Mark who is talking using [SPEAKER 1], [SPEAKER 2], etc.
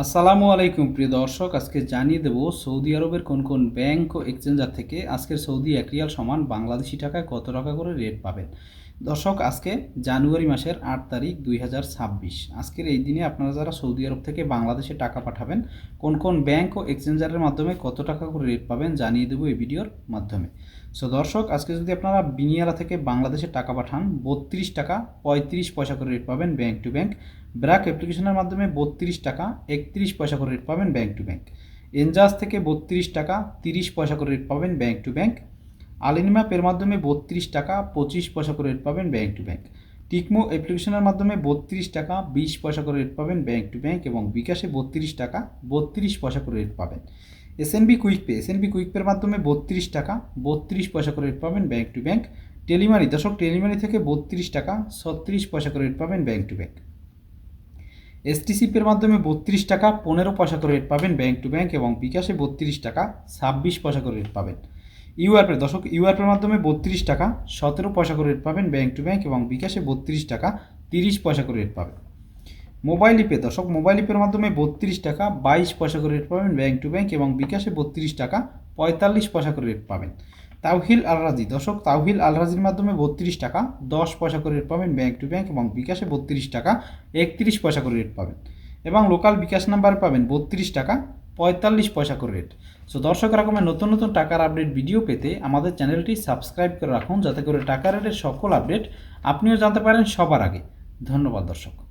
[SPEAKER 1] আসসালামু আলাইকুম, প্রিয় দর্শক। আজকে জানিয়ে দেব, সৌদি আরবের কোন কোন ব্যাংক ও এক্সচেঞ্জার থেকে আজকের সৌদি এক রিয়াল সমান বাংলাদেশি টাকায় কত টাকা করে রেট পাবেন? দর্শক, আজকে জানুয়ারি মাসের আট তারিখ দুই হাজার ছাব্বিশ। আজকের এই দিনে আপনারা যারা সৌদি আরব থেকে বাংলাদেশে টাকা পাঠাবেন, কোন কোন ব্যাংক ও এক্সচেঞ্জারের মাধ্যমে কত টাকা করে রেট পাবেন জানিয়ে দেবো এই ভিডিওর মাধ্যমে। সো দর্শক, আজকে যদি আপনারা বিনিয়ারা থেকে বাংলাদেশে টাকা পাঠান, বত্রিশ টাকা পঁয়ত্রিশ পয়সা করে রেট পাবেন ব্যাংক টু ব্যাংক। ব্র্যাক অ্যাপ্লিকেশনের মাধ্যমে বত্রিশ টাকা একত্রিশ পয়সা করে রেট পাবেন ব্যাংক টু ব্যাংক এনজাস থেকে বত্রিশ টাকা তিরিশ পয়সা করে রেট পাবেন ব্যাংক টু ব্যাংক আলিনিমাপ এর মাধ্যমে বত্রিশ টাকা পঁচিশ পয়সা করে রেট পাবেন ব্যাংক টু ব্যাংক টিকমো অ্যাপ্লিকেশনের মাধ্যমে বত্রিশ টাকা বিশ পয়সা করে রেট পাবেন ব্যাংক টু ব্যাংক এবং বিকাশে বত্রিশ টাকা বত্রিশ পয়সা করে রেট পাবেন। SNB quick pay SNB quick পের মাধ্যমে বত্রিশ টাকা বত্রিশ পয়সা করে রেট পাবেন ব্যাংক টু ব্যাংক টেলিমানি দর্শক টেলিমানি থেকে বত্রিশ টাকা ছত্রিশ পয়সা করে রেট পাবেন ব্যাংক টু ব্যাংক এসটিসিপের মাধ্যমে বত্রিশ টাকা, পনেরো পয়সা করে রেট পাবেন ব্যাংক টু ব্যাংক এবং বিকাশে বত্রিশ টাকা, ছাব্বিশ পয়সা করে রেট পাবেন। ইউআরপের দশক ইউআরপের মাধ্যমে বত্রিশ টাকা, সতেরো পয়সা করে রেট পাবেন ব্যাংক টু ব্যাংক এবং বিকাশে বত্রিশ টাকা, তিরিশ পয়সা করে রেট পাবেন। মোবাইল ইপে দর্শক মোবাইল ইপের মাধ্যমে বত্রিশ টাকা, বাইশ পয়সা করে রেট পাবেন ব্যাংক টু ব্যাংক এবং বিকাশে বত্রিশ টাকা, পঁয়তাল্লিশ পয়সা করে রেট পাবেন। Tahweel Al Rajhi. দর্শক, তাওহিল আলরাজির মাধ্যমে বত্রিশ টাকা, দশ পয়সা করে রেট পাবেন ব্যাংক টু ব্যাংক এবং বিকাশে বত্রিশ টাকা, একত্রিশ পয়সা করে রেট পাবেন। এবং লোকাল বিকাশ নাম্বার পাবেন বত্রিশ টাকা, পঁয়তাল্লিশ পয়সা করে রেট। সো দর্শক রকমের নতুন নতুন টাকার আপডেট ভিডিও পেতে আমাদের চ্যানেলটি সাবস্ক্রাইব করে রাখুন, যাতে করে টাকা রেটের সকল আপডেট আপনিও জানতে পারেন সবার আগে। ধন্যবাদ দর্শক।